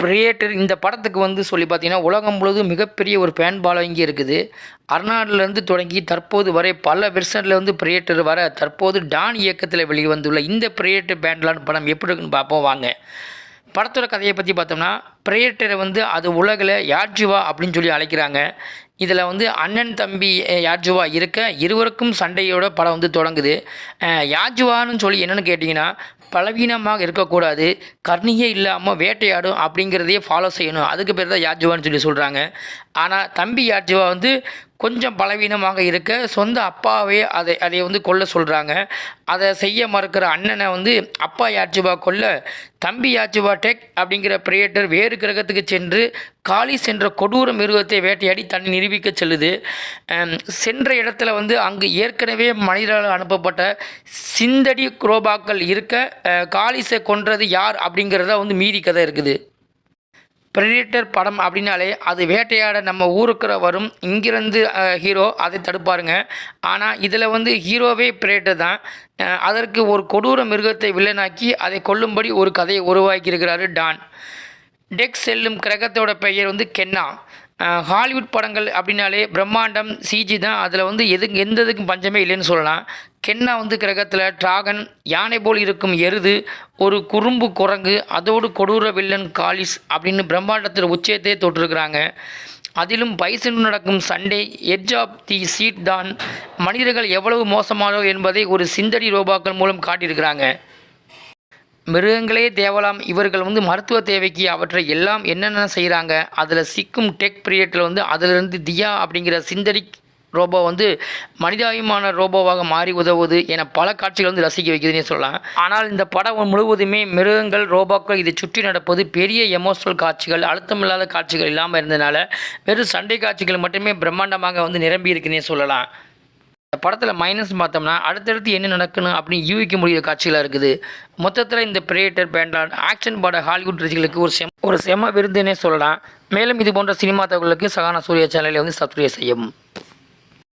Creator இந்த படத்துக்கு வந்து சொல்லி பார்த்தீங்கன்னா உலகம் முழுவதும் மிகப்பெரிய ஒரு ஃபேன் ஃபாலோவிங் இருக்குது. அர்நாடுலேருந்து தொடங்கி தற்போது வரை பல வெர்ஷனில் வந்து பிரியேட்டர் வர தற்போது டான் இயக்கத்தில் வெளிவந்துள்ள இந்த பிரியேட்டர் பேண்ட்லான் படம் எப்படி இருக்குன்னு பார்ப்போம் வாங்க. படத்தோட கதையை பற்றி பார்த்தோம்னா பிரியேட்டரை வந்து அது உலகில் யார்ஜுவா அப்படின்னு சொல்லி அழைக்கிறாங்க. இதில் வந்து அண்ணன் தம்பி யார்ஜுவா இருக்க இருவருக்கும் சண்டையோட படம் வந்து தொடங்குது. யாஜுவான்னு யார்ஜுவான்னு சொல்லி என்னென்னு கேட்டிங்கன்னா பலவீனமாக இருக்கக்கூடாது கர்ணியே இல்லாமல் வேட்டையாடும் அப்படிங்கிறதையே ஃபாலோ செய்யணும். அதுக்கு பேர் தான் யார்ஜுவான்னு சொல்லி சொல்கிறாங்க ஆனால் தம்பி யார்ஜுவா வந்து கொஞ்சம் பலவீனமாக இருக்க சொந்த அப்பாவே அதை அதை வந்து கொல்ல சொல்கிறாங்க அதை செய்ய மறுக்கிற அண்ணனை வந்து அப்பா யாச்சுபா கொல்ல? தம்பி யாச்சுபா டெக்? அப்படிங்கிற பிரியேட்டர் வேறு கிரகத்துக்கு சென்று காளி சென்ற கொடூர மிருகத்தை வேட்டையாடி தன்னை நிரூபிக்க செல்லுது. சென்ற இடத்துல வந்து அங்கு ஏற்கனவே மனிதரால் அனுப்பப்பட்ட சிந்தடி குரோபாக்கள் இருக்க அஹ், காளிஸை கொன்றது யார் அப்படிங்கிறத வந்து மீறி கதை இருக்குது. ப்ரெடிட்டர் படம் அப்படின்னாலே அது வேட்டையாட நம்ம ஊருக்குற வரும் இங்கிருந்து ஹீரோ அதை தடுப்பாருங்க. ஆனால் இதில் வந்து ஹீரோவே பிரெடிட்டர் தான். அதற்கு ஒரு கொடூர மிருகத்தை வில்லனாக்கி அதை கொல்லும்படி ஒரு கதையை உருவாக்கியிருக்கிறாரு டான். டெக் செல்லும் கிரகத்தோட பெயர் வந்து கென்னா. ஹாலிவுட் படங்கள் அப்படின்னாலே பிரம்மாண்டம் சிஜி தான். அதில் வந்து எது எந்த இதுக்கும் பஞ்சமே இல்லைன்னு சொல்லலாம். கென்னா வந்து கிரகத்தில் டிராகன் யானை போல் இருக்கும் எருது ஒரு குறும்பு குரங்கு அதோடு கொடூர வில்லன் காலிஸ் அப்படின்னு பிரம்மாண்டத்தில் உச்சயத்தையே தொட்டிருக்கிறாங்க. அதிலும் பைசன் நடக்கும் சண்டே எட்ஜ் ஆஃப் தி சீட் தான். மனிதர்கள் எவ்வளவு மோசமானோ என்பதை ஒரு சிந்தடி ரோபாக்கள் மூலம் காட்டியிருக்கிறாங்க. மிருகங்களே தேவலாம். இவர்கள் வந்து மருத்துவ தேவைக்கு அவற்றை எல்லாம் என்னென்ன செய்கிறாங்க அதில் சிக்கும் டெக் பீரியட்டில் வந்து அதிலிருந்து தியா அப்படிங்கிற சிந்தடிக் ரோபோ வந்து மனிதாபிமான ரோபோவாக மாறி உதவுவது என பல காட்சிகள் வந்து ரசிக்க வைக்குதுன்னே சொல்லலாம். ஆனால் இந்த படம் முழுவதுமே மிருகங்கள் ரோபோக்கள் இதை சுற்றி நடப்பது பெரிய எமோஷனல் காட்சிகள் அழுத்தமில்லாத காட்சிகள் இல்லாமல் இருந்தனால வெறும் சண்டை காட்சிகள் மட்டுமே பிரம்மாண்டமாக வந்து நிரம்பி இருக்குன்னே சொல்லலாம். இந்த படத்தில் மைனஸ் பார்த்தோம்னா அடுத்தடுத்து என்ன நடக்கணும் அப்படின்னு யூகிக்க முடிகிற காட்சிகளாக இருக்குது. மொத்தத்தில் இந்த பிரியேட்டர் பேண்டான் ஆக்ஷன் பட ஹாலிவுட் ரசிகளுக்கு ஒரு செம் ஒரு செம விருதுன்னே சொல்லலாம். மேலும் இது போன்ற சினிமா தகவலுக்கு சகானா சூர்யா சேனலை வந்து சப்ஸ்கிரைப் செய்யவும்.